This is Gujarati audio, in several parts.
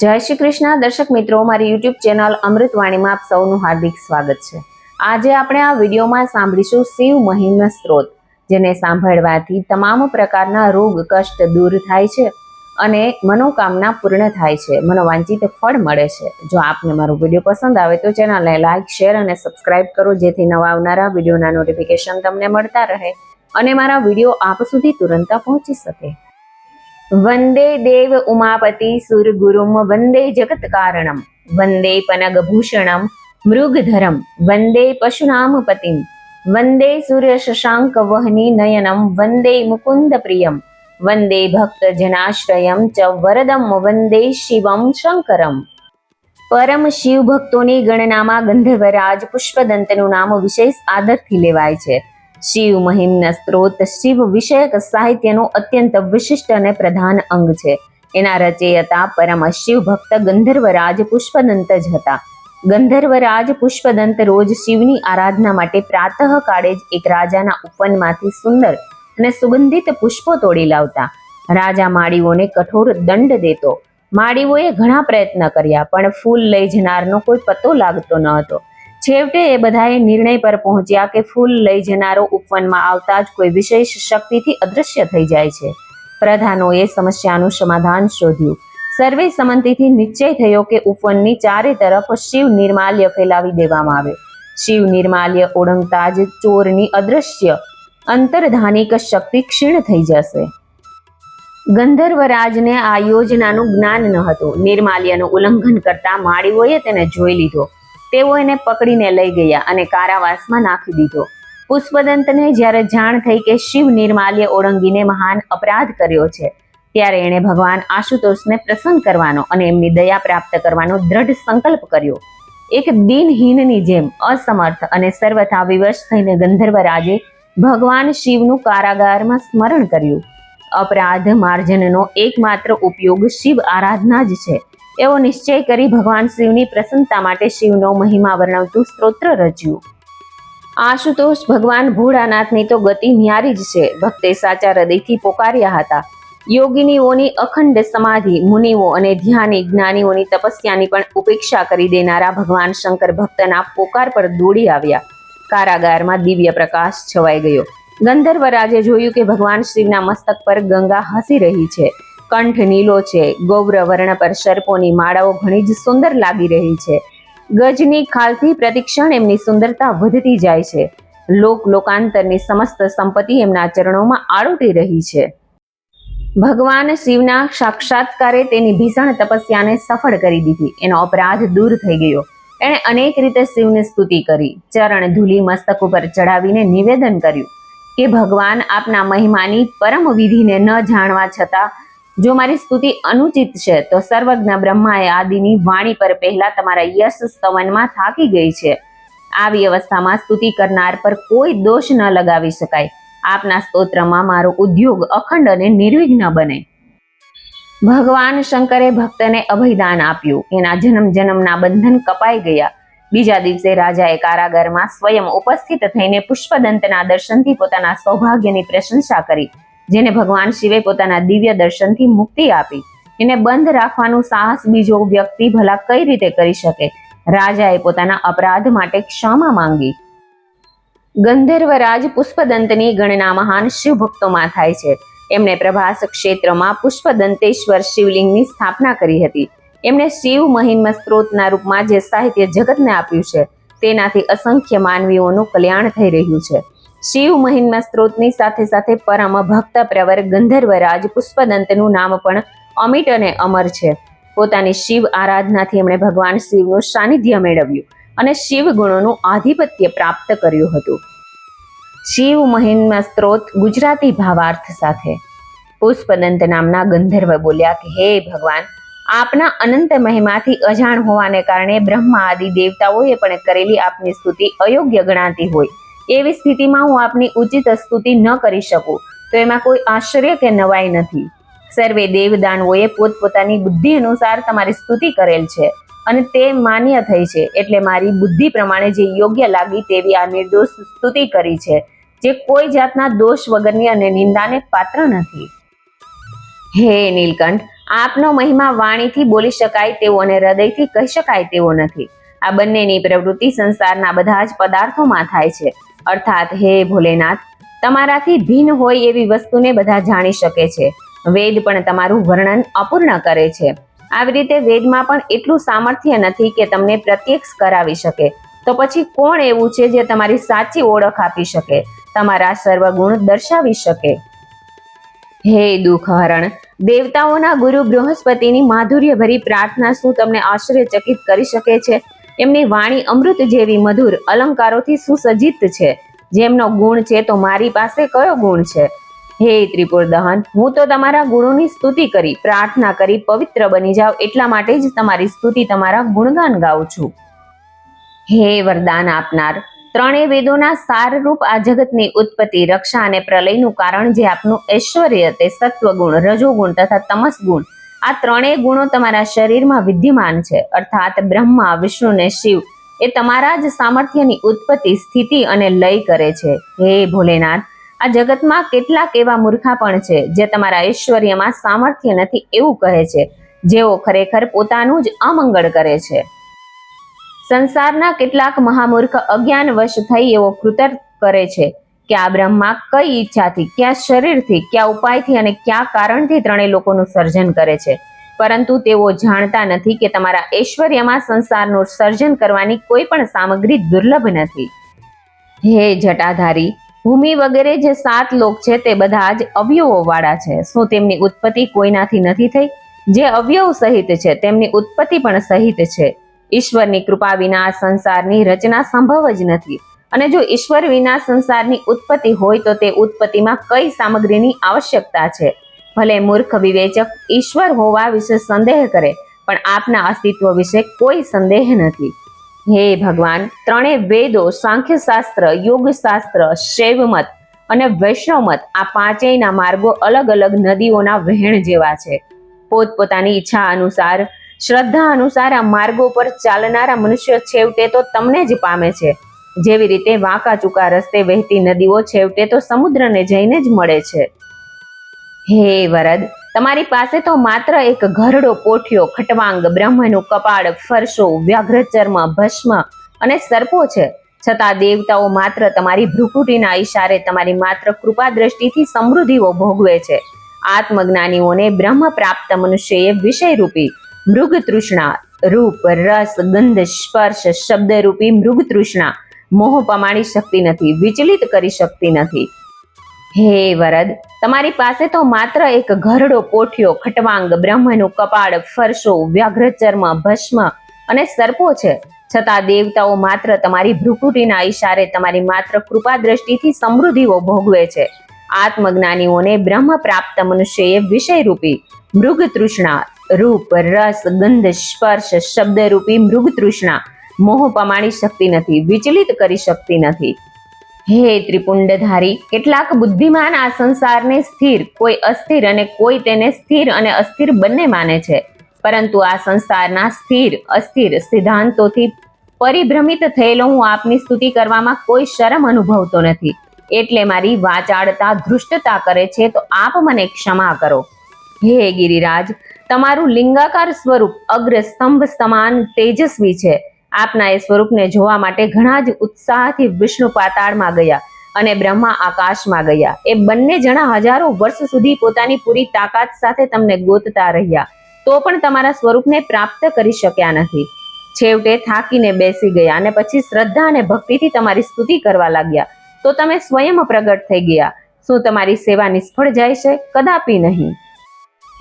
જય શ્રી કૃષ્ણ. દર્શક મિત્રો મારી યુટ્યુબ ચેનલ અમૃતવાણીમાં આપ સૌનું હાર્દિક સ્વાગત છે. આજે આપણે આ વિડીયોમાં સાંભળીશું શિવ મહિમ્ન સ્ત્રોત, જેને સાંભળવાથી તમામ પ્રકારના રોગ, કષ્ટ દૂર થાય છે અને મનોકામના પૂર્ણ થાય છે. મનોવાંચિત ફળ મળે છે. જો આપને મારો વીડિયો પસંદ આવે તો ચેનલને લાઇક શેર અને સબસ્ક્રાઇબ કરો, જેથી નવા આવનારા વિડીયોના નોટિફિકેશન તમને મળતા રહે અને મારા વીડિયો આપ સુધી તુરંત પહોંચી શકે. વંદે દેવ ઉમાપતિ સુરગુરુમ વંદે જગત કારણમ વંદે પનગભૂષણમ મૃગધરમ વંદે પશુનામ પતિમ વંદે સૂર્ય શશાંક વહની નયનમ વંદે મુકુંદ પ્રિયમ વંદે ભક્ત જનાશ્રયમ ચ વરદમ વંદે શિવમ શંકરમ પરમ શિવ ભક્તોની ગણનામાં ગંધર્વરાજ પુષ્પદંતનું નામ વિશેષ આદરથી લેવાય છે શિવ મહિમના સ્ત્રોત, શિવ વિષયક સાહિત્યનું અત્યંત વિશિષ્ટ અને પ્રધાન અંગ છે. એના રચયતા પરમ શિવ ભક્ત ગંધર્વરાજ પુષ્પદંત જ હતા. ગંધર્વરાજ પુષ્પદંત રોજ શિવની આરાધના માટે પ્રાતઃ કાળે જ એક રાજાના ઉપવનમાંથી સુંદર અને સુગંધિત પુષ્પો તોડી લાવતા. રાજા માળીઓને કઠોર દંડ દેતો. માળીઓએ ઘણા પ્રયત્ન કર્યા, પણ ફૂલ લઈ જનારનો કોઈ પતો લાગતો ન હતો. છેવટે એ બધાએ નિર્ણય પર પહોંચ્યા કે ફૂલ લઈ જનારો ઉપવનમાં આવતા જ કોઈ વિશેષ શક્તિથી અદૃશ્ય થઈ જાય છે. પ્રધાનોએ સમસ્યાનું સમાધાન શોધ્યું. સર્વે સંમતિથી નિશ્ચય થયો કે ઉપવનની ચારે તરફ શિવ નિર્માલ્ય ફેલાવી દેવામાં આવે. શિવ નિર્માલ્ય ઓળંગતા જ ચોરની અદૃશ્ય અંતર્ધાનિક શક્તિ ક્ષીણ થઈ જશે. ગંધર્વરાજને આ યોજનાનું જ્ઞાન ન હતું. નિર્માલ્યનું ઉલ્લંઘન કરતા માળીઓએ તેને જોઈ લીધો. તેઓ એને પકડીને લઈ ગયા અને કારાવાસમાં નાખી દીધો. પુષ્પદંતને જ્યારે જાણ થઈ કે શિવ નિર્માલ્ય ઓળંગીને મહાન અપરાધ કર્યો છે, ત્યારે એણે ભગવાન આશુતોષને પ્રસન્ન કરવાનો અને એમની દયા પ્રાપ્ત કરવાનો દ્રઢ સંકલ્પ કર્યો. એક દિનહીનની જેમ અસમર્થ અને સર્વથા વિવશ થઈને ગંધર્વ રાજે ભગવાન શિવનું કારાગારમાં સ્મરણ કર્યું. અપરાધ માર્જનનો એકમાત્ર ઉપયોગ શિવ આરાધના જ છે. એવો નિશ્ચય કરી ભગવાન શિવની પ્રસન્નતા માટે શિવનો મહિમા વર્ણવતું સ્તોત્ર રચ્યું. આશુતોષ ભગવાન ભોળાનાથની તો ગતિ ન્યારી જ છે. ભક્તે સાચા હૃદયથી પોકાર્યા હતા. યોગિનીઓની અખંડ સમાધિ, મુનિઓ અને ધ્યાની જ્ઞાનીઓની તપસ્યાની પણ ઉપેક્ષા કરી દેનારા ભગવાન શંકર ભક્તના પોકાર પર દોડી આવ્યા. કારાગારમાં દિવ્ય પ્રકાશ છવાઈ ગયો. ગંધર્વરાજે જોયું કે ભગવાન શિવના મસ્તક પર ગંગા હસી રહી છે. કંઠ નીલો છે. ગૌર વર્ણ પર સર્પોની માળાઓ ઘણી જ સુંદર લાગી રહી છે. ગજની ખાલથી પ્રતિક્ષણ એમની સુંદરતા વધતી જાય છે. લોક લોકાંતરની સમસ્ત સંપત્તિ એમના ચરણોમાં આળોટી રહી છે. ભગવાન શિવના સાક્ષાત્કારે તેની ભીષણ તપસ્યાને સફળ કરી દીધી. એનો અપરાધ દૂર થઈ ગયો. એણે અનેક રીતે શિવની સ્તુતિ કરી. ચરણ ધૂલી મસ્તક ઉપર ચડાવીને નિવેદન કર્યું કે ભગવાન આપના મહિમાની પરમ વિધિને ન જાણવા છતાં જો મારી સ્તુતિ અનુચિત છે, તો સર્વજ્ઞ બ્રહ્માએ આદિની વાણી પર પહેલા તમારા યશ સ્તવનમાં થાકી ગઈ છે. આવી અવસ્થામાં સ્તુતિ કરનાર પર કોઈ દોષ ન લગાવી શકાય. આપના સ્તોત્રમાં મારો ઉદ્યોગ અખંડ અને નિર્વિઘ્ન બને. ભગવાન શંકરે ભક્તને અભયદાન આપ્યું. એના જન્મ જન્મના બંધન કપાઈ ગયા. બીજા દિવસે રાજાએ કારાગારમાં સ્વયં ઉપસ્થિત થઈને પુષ્પદંતના દર્શનથી પોતાના સૌભાગ્યની પ્રશંસા કરી. જેને ભગવાન શિવે પોતાના દિવ્ય દર્શનથી મુક્તિ આપી. એને બંધ રાખવાનું સાહસ બીજો વ્યક્તિ ભલા કઈ રીતે કરી શકે? રાજાએ પોતાના અપરાધ માટે ક્ષમા માંગી. ગંધર્વરાજ પુષ્પદંતની ગણના મહાન શિવ ભક્તોમાં થાય છે. એમણે પ્રભાસ ક્ષેત્રમાં પુષ્પદંતેશ્વર શિવલિંગની સ્થાપના કરી હતી. એમણે શિવ મહિમ્ન સ્ત્રોતના રૂપમાં જે સાહિત્ય જગતને આપ્યું છે, તેનાથી અસંખ્ય માનવીઓનું કલ્યાણ થઈ રહ્યું છે. શિવ મહિમા સ્ત્રોતની સાથે સાથે પરમ ભક્ત પ્રવર ગંધર્વરાજ પુષ્પદંતનું નામ પણ અમિટ અને અમર છે. પોતાની શિવ આરાધનાથી એમણે ભગવાન શિવનું સાનિધ્ય મેળવ્યું અને શિવ ગુણોનું આધિપત્ય પ્રાપ્ત કર્યું હતું. શિવ મહિમા સ્ત્રોત ગુજરાતી ભાવાર્થ સાથે. પુષ્પદંત નામના ગંધર્વ બોલ્યા કે, હે ભગવાન, આપના અનંત મહિમાથી અજાણ હોવાને કારણે બ્રહ્મા આદિ દેવતાઓએ પણ કરેલી આપની સ્તુતિ અયોગ્ય ગણાતી હોય. એવી સ્થિતિમાં હું આપની ઉચિત સ્તુતિ ન કરી શકું. તો એમાં કોઈ આશ્ચર્ય કે નવાઈ નથી. સર્વે દેવદાનવોએ પોતપોતાની બુદ્ધિ અનુસાર તમારી સ્તુતિ કરેલ છે અને તે માન્ય થઈ છે એટલે મારી બુદ્ધિ પ્રમાણે જે યોગ્ય લાગી તેવી આ નિર્દોષ સ્તુતિ કરી છે, જે કોઈ જાતના દોષ વગરની અને નિંદાને પાત્ર નથી. હે નીલકંઠ, આપનો મહિમા વાણીથી બોલી શકાય તેવો અને હૃદયથી કહી શકાય તેવો નથી. આ બંનેની પ્રવૃત્તિ સંસારના બધા જ પદાર્થોમાં થાય છે. અર્થાત, હે ભોલેનાથ, તમારાથી ભિન્ન હોય એવી વસ્તુને બધા જાણી શકે છે. વેદ પણ તમારું વર્ણન અપૂર્ણ કરે છે. આવી રીતે વેદમાં પણ એટલું સામર્થ્ય નથી કે તમને પ્રત્યક્ષ કરાવી શકે. તો પછી કોણ એવું છે જે તમારી સાચી ઓળખ આપી શકે? તમારા સર્વગુણ દર્શાવી શકે. હે દુઃખહરણ, દેવતાઓના ગુરુ બૃહસ્પતિની માધુર્યભરી પ્રાર્થના શું તમને આશ્ચર્યચકિત કરી શકે છે? એમની વાણી અમૃત જેવી મધુર, અલંકારોથી સુસજ્જિત છે. જેમનો ગુણ છે તો મારી પાસે કયો ગુણ છે? હે ત્રિપુર દહન, હું તો તમારા ગુણોની સ્તુતિ કરી, પ્રાર્થના કરી, પવિત્ર બની જાવ એટલા માટે જ તમારી સ્તુતિ તમારા ગુણગાન ગાઉં છું. હે વરદાન આપનાર, ત્રણેય વેદોના સારરૂપ આ જગતની ઉત્પત્તિ, રક્ષા અને પ્રલયનું કારણ જે આપનું ઐશ્વર્ય તે સત્વગુણ, રજોગુણ તથા તમસ ગુણ આ ત્રણેય ગુણો તમારા શરીરમાં વિદ્યમાન છે. અર્થાત બ્રહ્મા, વિષ્ણુ ને શિવ એ તમારા જ સામર્થ્યની ઉત્પત્તિ, સ્થિતિ અને લય કરે છે. હે ભોલેનાથ, આ જગતમાં કેટલાક એવા મૂર્ખા પણ છે જે તમારા ઐશ્વર્યમાં સામર્થ્ય નથી એવું કહે છે. જેઓ ખરેખર પોતાનું જ અમંગળ કરે છે. સંસારના કેટલાક મહામૂર્ખ અજ્ઞાનવશ થઈ એવો કૃતર્ક કરે છે. કે આ બ્રહ્મા કઈ ઈચ્છાથી, ક્યાં શરીરથી, ક્યાં ઉપાયથી અને ક્યાં કારણથી ત્રણેય લોકોનું સર્જન કરે છે. પરંતુ તેઓ જાણતા નથી કે તમારા ઐશ્વર્યમાં સંસારનું સર્જન કરવાની કોઈ પણ સામગ્રી દુર્લભ નથી. હે જટાધારી, ભૂમિ વગેરે જે સાત લોક છે તે બધા જ અવયવો વાળા છે. શું તેમની ઉત્પત્તિ કોઈનાથી નથી થઈ? જે અવયવ સહિત છે, તેમની ઉત્પત્તિ પણ સહિત છે. ઈશ્વરની કૃપા વિના આ સંસારની રચના સંભવ જ નથી. અને જો ઈશ્વર વિના સંસારની ઉત્પત્તિ હોય તો તે ઉત્પત્તિમાં કઈ સામગ્રીની આવશ્યકતા છે? ભલે મૂર્ખ વિવેચક ઈશ્વર હોવા વિશે સંદેહ કરે, પણ આપના અસ્તિત્વ વિશે કોઈ સંદેહ નથી. હે ભગવાન ત્રણેય વેદો, સાંખ્યશાસ્ત્ર, યોગશાસ્ત્ર, શૈવમત અને વૈષ્ણવમત આ પાંચેયના માર્ગો અલગ અલગ નદીઓના વહેણ જેવા છે. પોતપોતાની ઈચ્છા અનુસાર, શ્રદ્ધા અનુસાર આ માર્ગો પર ચાલનારા મનુષ્ય છેવટે તો તમને જ પામે છે. જેવી રીતે વાંકા ચૂકા રસ્તે વહેતી નદીઓ છેવટે તો સમુદ્રને જઈને જ મળે છે. હે વરદ, તમારી પાસે તો માત્ર એક ઘરડો પોઠિયો ખટવાંગ, બ્રહ્મનું કપાળ, ફરશો, વ્યાઘ્રચર્મ, ભસ્મ અને સર્પો છે. છતાં દેવતાઓ માત્ર તમારી ભ્રુકુટીના ઈશારે તમારી માત્ર કૃપા દ્રષ્ટિથી સમૃદ્ધિઓ ભોગવે છે. આત્મજ્ઞાનીઓને બ્રહ્મ પ્રાપ્ત મનુષ્યએ વિષયરૂપી મૃગ તૃષ્ણા રૂપ, રસ, ગંધ, સ્પર્શ, શબ્દરૂપી મૃગ તૃષ્ણા મોહ પમાડી શકતી નથી, વિચલિત કરી શકતી નથી. હે વરદ, તમારી પાસે તો માત્ર એક ઘરડો પોઠિયો, ખટવાંગ, બ્રહ્મનું કપાળ, ફરશો વ્યાઘ્ર ચર્મ ભસ્મ અને સર્પો છે. છતાં દેવતાઓ માત્ર તમારી ભ્રુકુટીના ઈશારે તમારી માત્ર કૃપા દ્રષ્ટિથી સમૃદ્ધિઓ ભોગવે છે. આત્મજ્ઞાનીઓને બ્રહ્મ પ્રાપ્ત મનુષ્યએ વિષયરૂપી મૃગ તૃષ્ણા રૂપ, રસ, ગંધ, સ્પર્શ, શબ્દરૂપી મૃગ તૃષ્ણા મોહ પમાડી શકતી નથી, વિચલિત કરી શકતી નથી. હે ત્રિપુંડધારી, કેટલાક બુદ્ધિમાન આ સંસારને સ્થિર, કોઈ અસ્થિર અને કોઈ તેને સ્થિર અને અસ્થિર બંને માને છે. પરંતુ આ સંસારના સ્થિર, અસ્થિર સિદ્ધાંતોથી પરિભ્રમિત થયેલો હું આપની સ્તુતિ કરવામાં કોઈ શરમ અનુભવતો નથી. એટલે મારી વાચાળતા, ધૃષ્ટતા કરે છે, તો આપ મને ક્ષમા કરો. હે ગિરિરાજ, તમારું લિંગાકાર સ્વરૂપ અગ્ર સ્તંભ સમાન તેજસ્વી છે. આપના એ સ્વરૂપને જોવા માટે ઘણા જ ઉત્સાહથી વિષ્ણુ પાતાળમાં ગયા અને બ્રહ્મા આકાશમાં ગયા. એ બંને જણા હજારો વર્ષ સુધી પોતાની પૂરી તાકાત સાથે તમને ગોતતા રહ્યા. તો પણ તમારા સ્વરૂપને પ્રાપ્ત કરી શક્યા નથી. છેવટે થાકીને બેસી ગયા અને પછી શ્રદ્ધા અને ભક્તિથી તમારી સ્તુતિ કરવા લાગ્યા. તો તમે સ્વયં પ્રગટ થઈ ગયા. શું તમારી સેવા નિષ્ફળ જાય છે? કદાપી નહીં.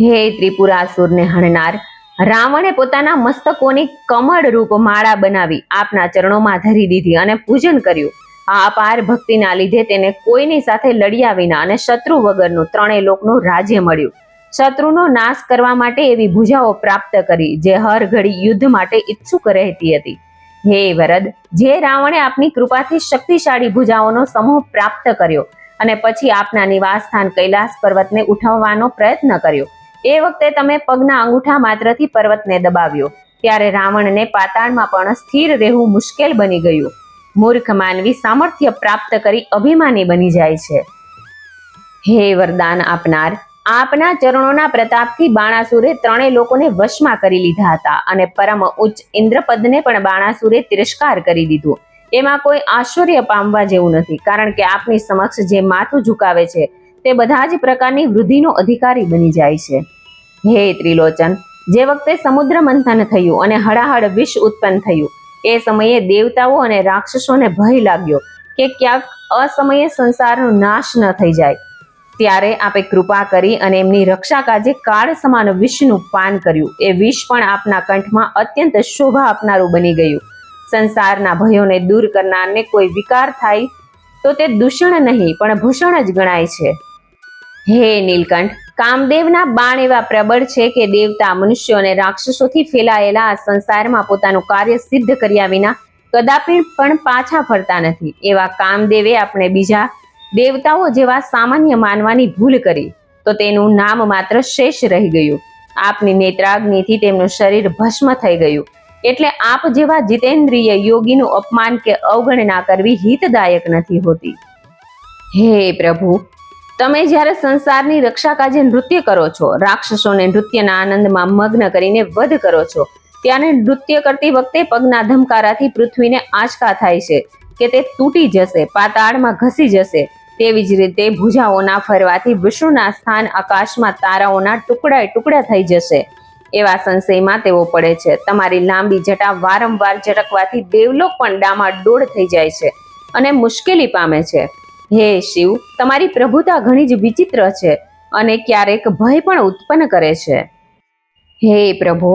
હે ત્રિપુરાસુરને હણનાર રાવણે પોતાના મસ્તકોની કમળ રૂપ માળા બનાવી આપના ચરણોમાં ધરી દીધી અને પૂજન કર્યું. આ અપાર ભક્તિના લીધે તેને કોઈની સાથે લડ્યા વિના અને શત્રુ વગરનું ત્રણેય લોકનું રાજ્ય મળ્યું. શત્રુનો નાશ કરવા માટે એવી ભુજાઓ પ્રાપ્ત કરી જે હર ઘડી યુદ્ધ માટે ઈચ્છુક રહેતી હતી. હે વરદ, જે રાવણે આપની કૃપાથી શક્તિશાળી ભુજાઓનો સમૂહ પ્રાપ્ત કર્યો અને પછી આપના નિવાસ સ્થાન કૈલાસ પર્વતને ઉઠાવવાનો પ્રયત્ન કર્યો. એ વખતે તમે પગના અંગૂઠા માત્રથી પર્વતને દબાવ્યો. ત્યારે રાવણને પાતાળમાં પણ સ્થિર રહેવું મુશ્કેલ બની ગયું. મૂર્ખ માનવી સામર્થ્ય પ્રાપ્ત કરી અભિમાની બની જાય છે. હે વરદાન આપનાર, આપના ચરણોના પ્રતાપથી બાણાસુરે ત્રણેય લોકોને વશમાં કરી લીધા હતા અને પરમ ઉચ્ચ ઇન્દ્રપદને પણ બાણાસુરે તિરસ્કાર કરી દીધો. એમાં કોઈ આશ્ચર્ય પામવા જેવું નથી, કારણ કે આપની સમક્ષ જે માથું ઝુકાવે છે, તે બધા જ પ્રકારની વૃદ્ધિનો અધિકારી બની જાય છે. હે ત્રિલોચન, જે વખતે સમુદ્ર મંથન થયું અને હળાહળ વિષ ઉત્પન્ન થયું, એ સમયે દેવતાઓ અને રાક્ષસોને ભય લાગ્યો કે ક્યાંક અસમયે સંસારનો નાશ ન થઈ જાય. ત્યારે આપે કૃપા કરી અને એમની રક્ષા કાજે કાળ સમાન વિષનું પાન કર્યું. એ વિષ પણ આપના કંઠમાં અત્યંત શોભા આપનારું બની ગયું. સંસારના ભયોને દૂર કરનારને કોઈ વિકાર થાય તો તે દૂષણ નહીં, પણ ભૂષણ જ ગણાય છે. હે નીલકંઠ કામદેવના બાણ એવા પ્રબળ છે કે દેવતા, મનુષ્યો અને રાક્ષસોથી ફેલાયેલા આ સંસારમાં પોતાનું કાર્ય સિદ્ધ કર્યા વિના કદાપી પણ પાછા ફરતા નથી. એવા કામદેવે આપણે બીજા દેવતાઓ જેવા સામાન્ય માનવાની ભૂલ કરી, તો તેનું નામ માત્ર શેષ રહી ગયું. આપની નેત્રાગ્નિથી તેમનું શરીર ભસ્મ થઈ ગયું. એટલે આપ જેવા જીતેન્દ્રિય યોગીનું અપમાન કે અવગણના કરવી હિતદાયક નથી હોતી. હે પ્રભુ તમે જ્યારે સંસારની રક્ષા કાજે નૃત્ય કરો છો, રાક્ષસોને નૃત્યના આનંદમાં મગ્ન કરીને વધ કરો છો, ત્યારે નૃત્ય કરતી વખતે પગના ધમકારાથી પૃથ્વીને આંચકા થાય છે કે તે તૂટી જશે, પાતાળમાં ઘસી જશે. તેવી જ રીતે ભુજાઓના ફરવાથી વિષ્ણુના સ્થાન આકાશમાં તારાઓના ટુકડા ટુકડા થઈ જશે. એવા સંશયમાં તેઓ પડે છે. તમારી લાંબી જટા વારંવાર ઝટકવાથી દેવલોક પણ ડામાડોળ થઈ જાય છે અને મુશ્કેલી પામે છે. હે શિવ, તમારી પ્રભુતા ઘણી જ વિચિત્ર છે અને ક્યારેક ભય પણ ઉત્પન્ન કરે છે. હે પ્રભુ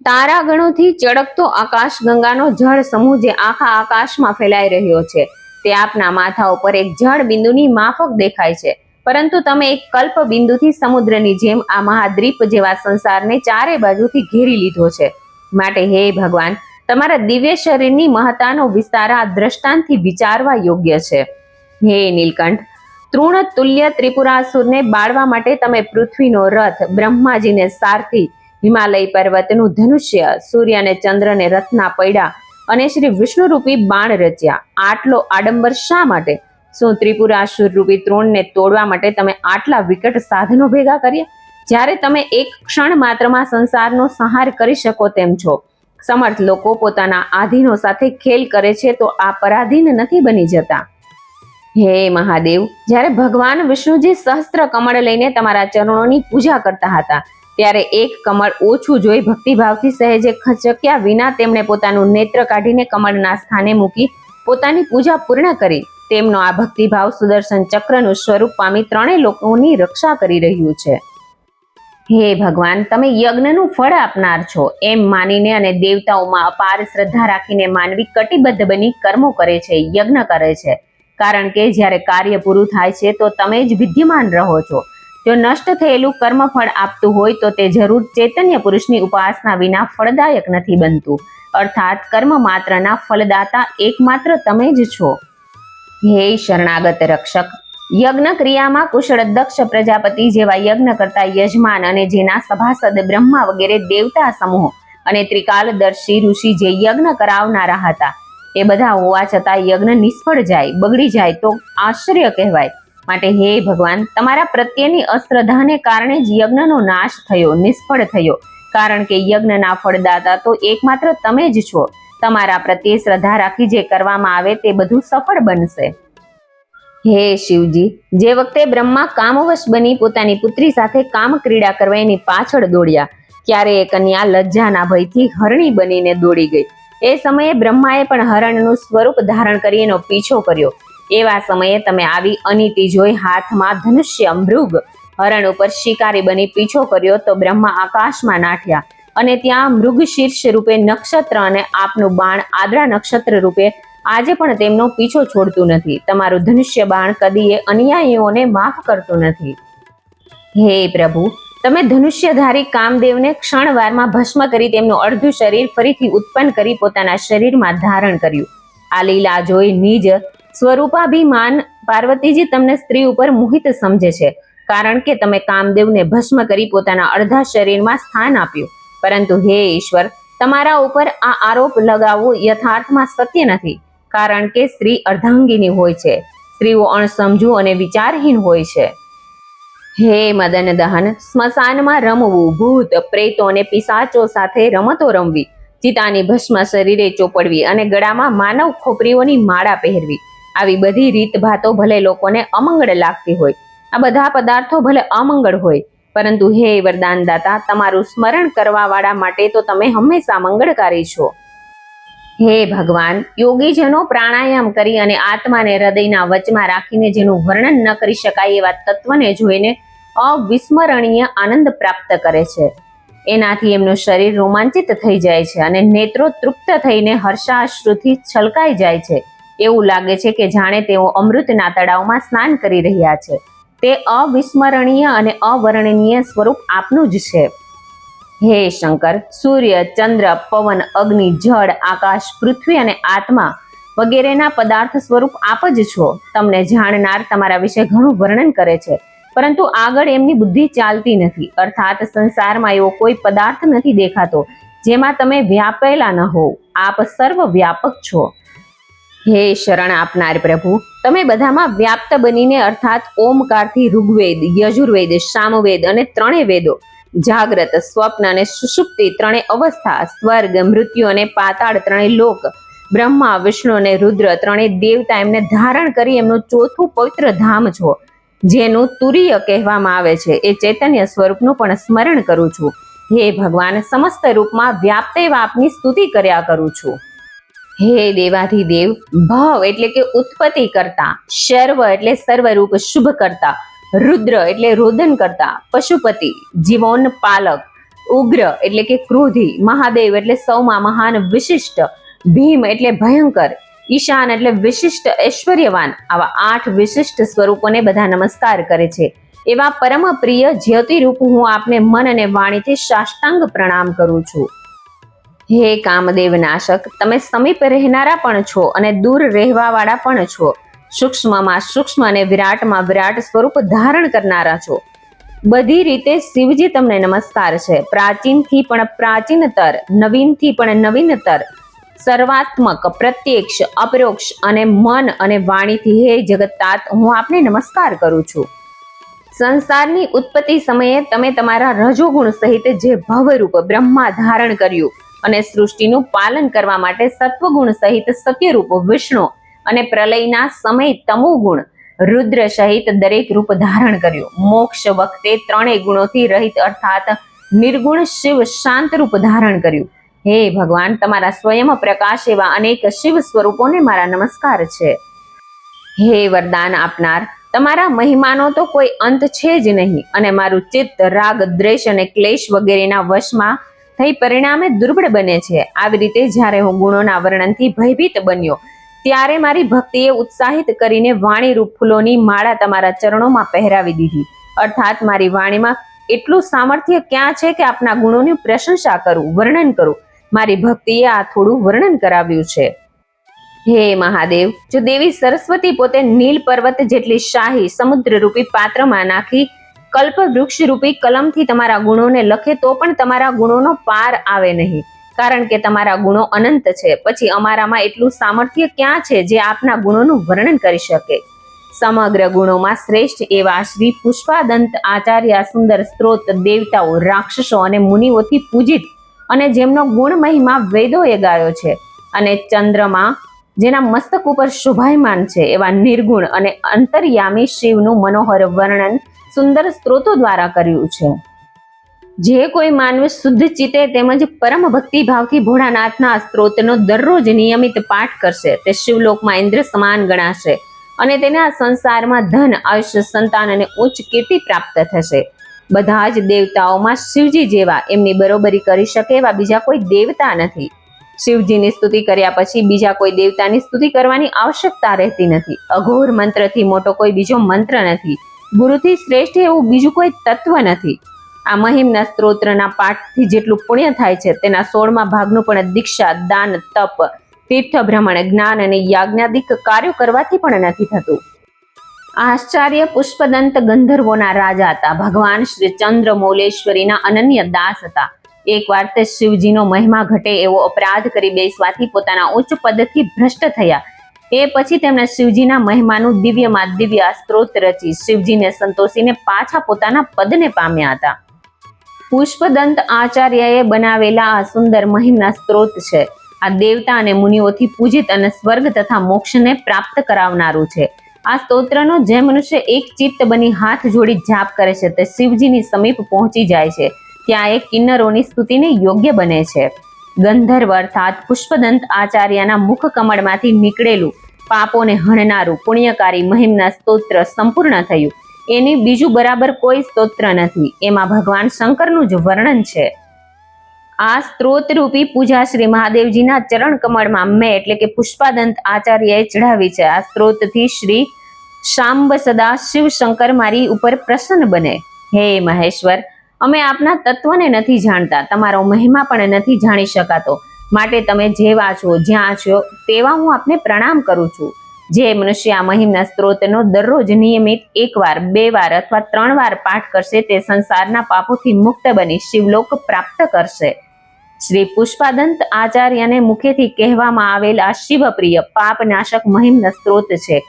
તારાગણોથી ચળકતો આકાશ ગંગાનો જળ સમૂહ જે આખા આકાશમાં ફેલાઈ રહ્યો છે, તે આપના માથા ઉપર એક જળ બિંદુની માફક દેખાય છે. પરંતુ તમે એક કલ્પ બિંદુથી સમુદ્રની જેમ આ મહાદ્વીપ જેવા સંસારને ચારે બાજુથી ઘેરી લીધો છે. માટે હે ભગવાન, તમારા દિવ્ય શરીરની મહત્તાનો વિસ્તાર આ દ્રષ્ટાંતથી વિચારવા યોગ્ય છે. હે નીલકંઠ, તૃણ તુલ્ય ત્રિપુરાસુરને બાળવા માટે તમે પૃથ્વીનો રથ બ્રહ્માજીને સારથી હિમાલય પર્વતનું ધનુષ્ય, સૂર્ય અને ચંદ્રને રથના પૈડા અને શ્રી વિષ્ણુ રૂપી બાણ રચ્યા. આટલો આડંબર શા માટે? શું ત્રિપુરાસુર રૂપી તૃણને તોડવા માટે તમે આટલા વિકટ સાધનો ભેગા કર્યા? જ્યારે તમે એક ક્ષણ માત્રમાં સંસારનો સંહાર કરી શકો તેમ છો. સમર્થ લોકો પોતાના આધીનો સાથે ખેલ કરે છે તો આ પરાધીન નથી બની જતા. હે મહાદેવ, જ્યારે ભગવાન વિષ્ણુજી સહસ્ત્ર કમળ લઈને તમારા ચરણોની પૂજા કરતા હતા, ત્યારે એક કમળ ઓછું જોઈ ભક્તિભાવથી સહેજે ખચક્યા વિના તેમણે પોતાનું નેત્ર કાઢીને કમળના સ્થાને મૂકી પોતાની પૂજા પૂર્ણ કરી. તેમનો આ ભક્તિભાવ સુદર્શન ચક્રનું સ્વરૂપ પામી ત્રણેય લોકોની રક્ષા કરી રહ્યું છે. હે ભગવાન, તમે યજ્ઞનું ફળ આપનાર છો, એમ માનીને અને દેવતાઓમાં અપાર શ્રદ્ધા રાખીને માનવી કટિબદ્ધ બની કર્મો કરે છે, યજ્ઞ કરે છે. કારણ કે જ્યારે કાર્ય પૂરું થાય છે, તો તમે જ વિદ્યમાન રહો છો. જો નષ્ટ થયેલું કર્મફળ આપતું હોય, તો તે જરૂર ચૈતન્ય પુરુષની ઉપાસના વિના ફળદાયક નથી બનતું. અર્થાત, કર્મ માત્રના ફલદાતા એકમાત્ર તમે જ છો. હે શરણાગત રક્ષક યજ્ઞ ક્રિયામાં કુશળ દક્ષ પ્રજાપતિ જેવા યજ્ઞ કરતા યજમાન અને જેના સભાસદ બ્રહ્મા વગેરે દેવતા સમૂહ અને ત્રિકાલદર્શી ઋષિ જે યજ્ઞ કરાવનારા હતા એ બધા હોવા છતાં યજ્ઞ નિષ્ફળ જાય, બગડી જાય તો આશ્ચર્ય કહેવાય. માટે હે ભગવાન, તમારા પ્રત્યેની અશ્રદ્ધાને કારણે જ યજ્ઞનો નાશ થયો, નિષ્ફળ થયો. કારણ કે યજ્ઞના ફળદાતા તો એકમાત્ર તમે જ છો. તમારા પ્રત્યે શ્રદ્ધા રાખી જે કરવામાં આવે તે બધું સફળ બનશે. હે શિવજી, જે વખતે બ્રહ્મા કામવશ બની પોતાની પુત્રી સાથે કામ ક્રીડા કરવા એની પાછળ દોડ્યા, ત્યારે એ કન્યા લજ્જાના ભયથી હરણી બનીને દોડી ગઈ. એ સમયે બ્રહ્માએ પણ હરણનું સ્વરૂપ ધારણ કરી એનો પીછો કર્યો. એવા સમયે તમે આવી અનિતિ જોઈ હાથમાં ધનુષ્ય મૃગ હરણ ઉપર શિકારી બની પીછો કર્યો તો બ્રહ્મા આકાશમાં નાઠ્યા અને ત્યાં મૃગ શીર્ષ રૂપે નક્ષત્ર અને આપનું બાણ આદ્રા નક્ષત્ર રૂપે આજે પણ તેમનો પીછો છોડતું નથી. તમારું ધનુષ્ય બાણ કદીએ અન્યાયીઓને માફ કરતું નથી. હે પ્રભુ તમે ધનુષ્યધારી કામદેવને ક્ષણવારમાં ભસ્મ કરી તેમનું અડધું શરીર ફરીથી ઉત્પન્ન કરી પોતાના શરીરમાં ધારણ કર્યું. આ લીલા જોઈ નિજ સ્વરૂપાભિમાન પાર્વતીજી તમને સ્ત્રી ઉપર મોહિત સમજે છે, કારણ કે તમે કામદેવને ભસ્મ કરી પોતાના અડધા શરીરમાં સ્થાન આપ્યું. પરંતુ હે ઈશ્વર, તમારા ઉપર આ આરોપ લગાવવો યથાર્થમાં સત્ય નથી, કારણ કે સ્ત્રી અર્ધાંગીની હોય છે. સ્ત્રીઓ અણસમજુ અને વિચારહીન હોય છે. હે મદન દહન, સ્મશાનમાં રમવું ભૂત, પ્રેતો અને પિશાચો સાથે રમતો રમવી, ચિતાની ભસ્મ શરીરે ચોપડવી અને ગળામાં માનવ ખોપરીઓની માળા પહેરવી. આવી બધી રીતભાતો ભલે લોકોને અમંગળ લાગતી હોય. આ બધા પદાર્થો ભલે અમંગળ હોય, પરંતુ હે વરદાનદાતા, તમારું સ્મરણ કરવાવાળા માટે તો તમે હંમેશા મંગળકારી છો. હે ભગવાન, યોગીજનો પ્રાણાયામ કરી અને આત્માને હૃદયના વચમાં રાખીને જેનું વર્ણન ન કરી શકાય એવા તત્વને જોઈને અવિસ્મરણીય આનંદ પ્રાપ્ત કરે છે. એનાથી એમનું શરીર રોમાંચિત થઈ જાય છે અને નેત્રો તૃપ્ત થઈને હર્ષાશ્રુથી છલકાઈ જાય છે. એવું લાગે છે કે જાણે તેઓ અમૃતના તળાવમાં સ્નાન કરી રહ્યા છે. તે અવિસ્મરણીય અને અવર્ણનીય સ્વરૂપ આપનું જ છે. હે શંકર, સૂર્ય, ચંદ્ર, પવન, અગ્નિ, જળ, આકાશ, પૃથ્વી અને આત્મા વગેરેના પદાર્થ સ્વરૂપ આપ જ છો. તમને જાણનાર તમારા વિશે ઘણું વર્ણન કરે છે. પરંતુ આગળ એમની બુદ્ધિ ચાલતી નથી. અર્થાત સંસારમાં એવો કોઈ પદાર્થ નથી દેખાતો જેમાં તમે વ્યાપેલા ન હોવ. આપ સર્વ વ્યાપક છો. હે શરણ આપનાર પ્રભુ, તમે બધામાં વ્યાપ્ત બનીને અર્થાત ઓમકારથી ઋગ્વેદ, યજુર્વેદ, સામવેદ અને ત્રણેય વેદો જાગ્રત સ્વપ્ન અને સુષુપ્તિ ત્રણેય અવસ્થા, સ્વર્ગ, મૃત્યુ અને પાતાળ ત્રણેય લોક, બ્રહ્મા, વિષ્ણુ અને રુદ્ર ત્રણેય દેવતા એમને ધારણ કરી એમનું ચોથું પવિત્ર ધામ છો, જેનું તુરીય કહેવામાં આવે છે. એ ચૈતન્ય સ્વરૂપનું પણ સ્મરણ કરું છું. હે ભગવાન, સમસ્ત રૂપમાં વ્યાપ્ત વાપની સ્તુતિ કર્યા કરું છું. હે દેવાધિદેવ, ભવ એટલે કે ઉત્પત્તિ કરતા, શર્વ એટલે સર્વરૂપ શુભ કરતા રુદ્ર એટલે રોદન કરતા પશુપતિ, જીવોન પાલક, ઉગ્ર એટલે કે ક્રોધી, મહાદેવ એટલે સૌમાં મહાન વિશિષ્ટ, ભીમ એટલે ભયંકર, ઈશાન એટલે વિશિષ્ટ ઐશ્વર્યવાન આવા આઠ વિશિષ્ટ સ્વરૂપોને બધા નમસ્કાર કરે છે. એવા પરમ પ્રિય જ્યોતિરૂપ હું આપને મન અને વાણીથી સાષ્ટાંગ પ્રણામ કરું છું. હે કામદેવ નાશક, તમે સમીપ રહેનારા પણ છો અને દૂર રહેવા વાળા પણ છો. સૂક્ષ્મમાં સૂક્ષ્મ અને વિરાટમાં વિરાટ સ્વરૂપ ધારણ કરનારા છો. બધી રીતે શિવજી તમને નમસ્કાર છે. પ્રાચીનથી પણ પ્રાચીનતર, નવીનથી પણ નવીનતર, સર્વાત્મક, પ્રત્યક્ષ, અપરોક્ષ અને મન અને વાણીથી હે જગતાત હું આપને નમસ્કાર કરું છું. સંસારની ઉત્પત્તિ સમયે તમે તમારા રજોગુણ સહિત જે ભવરૂપ બ્રહ્મા ધારણ કર્યું અને સૃષ્ટિનું પાલન કરવા માટે સત્વગુણ સહિત સત્યરૂપ વિષ્ણુ અને પ્રલયના સમય તમોગુણ રુદ્ર સહિત દરેક રૂપ ધારણ કર્યું. મોક્ષ વખતે ત્રણેય ગુણોથી રહિત અર્થાત નિર્ગુણ શિવ શાંત રૂપ ધારણ કર્યું. હે ભગવાન, તમારા સ્વયં પ્રકાશ એવા અનેક શિવ સ્વરૂપોને મારા નમસ્કાર છે. હે વરદાન આપનાર, તમારા મહિમાનો તો કોઈ અંત છે જ નહીં અને મારું ચિત્ત રાગ, દ્વેષ અને ક્લેશ વગેરેના વશમાં થઈ પરિણામે દુર્બળ બને છે. આવી રીતે જ્યારે હું ગુણોના વર્ણનથી ભયભીત બન્યો ત્યારે મારી ભક્તિએ ઉત્સાહિત કરીને વાણી રૂપ ફૂલોની માળા તમારા ચરણોમાં પહેરાવી દીધી. અર્થાત મારી વાણીમાં એટલું સામર્થ્ય ક્યાં છે કે આપના ગુણોની પ્રશંસા કરું, વર્ણન કરું. મારી ભક્તિએ આ થોડું વર્ણન કરાવ્યું છે. હે મહાદેવ, જો દેવી સરસ્વતી પોતે નીલ પર્વત જેટલી શાહી સમુદ્ર રૂપી પાત્રમાં નાખી કલ્પ વૃક્ષ રૂપી કલમથી તમારા ગુણોને લખે તો પણ તમારા ગુણોનો પાર આવે નહીં. કારણ કે તમારા ગુણો અનંત છે. પછી અમારામાં એટલું સામર્થ્ય ક્યાં છે જે આપના ગુણોનું વર્ણન કરી શકે? સમગ્ર ગુણોમાં શ્રેષ્ઠ એવા શ્રી પુષ્પાદંત આચાર્ય સુંદર સ્ત્રોત દેવતાઓ, રાક્ષસો અને મુનિઓથી પૂજિત અને જેમનો ગુણ મહિમા વેદોએ ગાયો છે. અને ચંદ્રમાં, જેના મસ્તક ઉપર શોભાયમાન છે, એવા નિર્ગુણ અને અંતર્યામી શિવનું મનોહર વર્ણન સુંદર સ્ત્રોતો દ્વારા કર્યું છે. જે કોઈ માનવ શુદ્ધ ચિત્તે તેમજ પરમ ભક્તિ ભાવથી ભોળાનાથના સ્ત્રોતનો દરરોજ નિયમિત પાઠ કરશે. તે શિવલોકમાં ઇન્દ્ર સમાન ગણાશે અને તેને આ સંસારમાં ધન, આયુષ્ય, સંતાન અને ઉચ્ચ કીર્તિ પ્રાપ્ત થશે. બધા જ દેવતાઓમાં શિવજી જેવા એમની બરોબરી કરી શકે એવા બીજા કોઈ દેવતા નથી. શિવજીની સ્તુતિ કર્યા પછી બીજા કોઈ દેવતાની સ્તુતિ કરવાની આવશ્યકતા રહેતી નથી. અઘોર મંત્રથી મોટો કોઈ બીજો મંત્ર નથી. ગુરુથી શ્રેષ્ઠ એવું બીજું કોઈ તત્વ નથી. આ મહિમના સ્ત્રોત્રના પાઠથી જેટલું પુણ્ય થાય છે, તેના સોળમાં ભાગનું પણ દીક્ષા, દાન, તપ, તીર્થ ભ્રમણ, જ્ઞાન અને યાજ્ઞાદિક કાર્યો કરવાથી પણ નથી થતું. આશ્ચર્ય પુષ્પદંત ગંધર્વોના રાજા હતા. ભગવાન શ્રી ચંદ્ર મૌલેશ્વરીના અનન્ય દાસ હતા. એકવાર તે શિવજીનો મહિમા ઘટે એવો અપરાધ કરી બેસવાથી પોતાના ઉચ્ચ પદથી ભ્રષ્ટ થયા. એ પછી તેમણે શિવજીના મહિમાનું દિવ્યમાં દિવ્ય સ્ત્રોત રચી શિવજીને સંતોષીને પાછા પોતાના પદને પામ્યા હતા. પુષ્પદંત આચાર્યએ બનાવેલા આ સુંદર મહિમના સ્ત્રોત છે. આ દેવતા અને મુનિઓથી પૂજિત અને સ્વર્ગ તથા મોક્ષને પ્રાપ્ત કરાવનારું છે. આ સ્તોત્રનો જે મનુષ્ય એક ચિત્ત બની હાથ જોડી જાપ કરે છે, તે શિવજીની સમીપ પહોંચી જાય છે. ત્યાં એ કિન્નરોની સ્તુતિને યોગ્ય બને છે. ગંધર્વ અર્થાત પુષ્પદંત આચાર્યના મુખ કમળમાંથી નીકળેલું પાપોને હણનારું પુણ્યકારી મહિમના સ્તોત્ર સંપૂર્ણ થયું. એની બીજું બરાબર કોઈ સ્તોત્ર નથી. એમાં ભગવાન શંકરનું જ વર્ણન છે. આ સ્ત્રોત રૂપી પૂજા શ્રી મહાદેવજીના ચરણ કમળમાં મેં એટલે કે પુષ્પાદંત આચાર્યએ ચઢાવી છે. આ સ્ત્રોતથી શ્રી શાંબ સદા શિવ શંકર મારી ઉપર પ્રસન્ન બને. હે મહેશ્વર, અમે આપના તત્વને નથી જાણતા. તમારો મહિમા પણ નથી જાણી શકાતો. માટે તમે જેવા છો, જ્યાં છો, તેવા હું આપને પ્રણામ કરું છું. જે મનુષ્ય આ મહિમના સ્ત્રોતનો દરરોજ નિયમિત એકવાર બે વાર અથવા ત્રણ વાર પાઠ કરશે તે સંસારના પાપોથી મુક્ત બની શિવલોક પ્રાપ્ત કરશે. શ્રી પુષ્પાદંત આચાર્યને મુખેથી કહેવામાં આવેલ આ શિવપ્રિય પાપનાશક મહિમના સ્ત્રોત છે.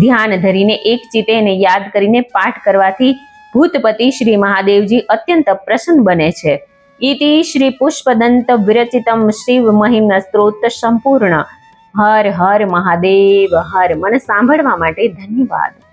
ધ્યાન ધરીને એક ચિતે એને યાદ કરીને પાઠ કરવાથી ભૂતપતિ શ્રી મહાદેવજી અત્યંત પ્રસન્ન બને છે. ઇતિ શ્રી પુષ્પદંત વિરચિતમ શિવ મહિમના સ્ત્રોત સંપૂર્ણ. હર હર મહાદેવ હર. મને સાંભળવા માટે ધન્યવાદ.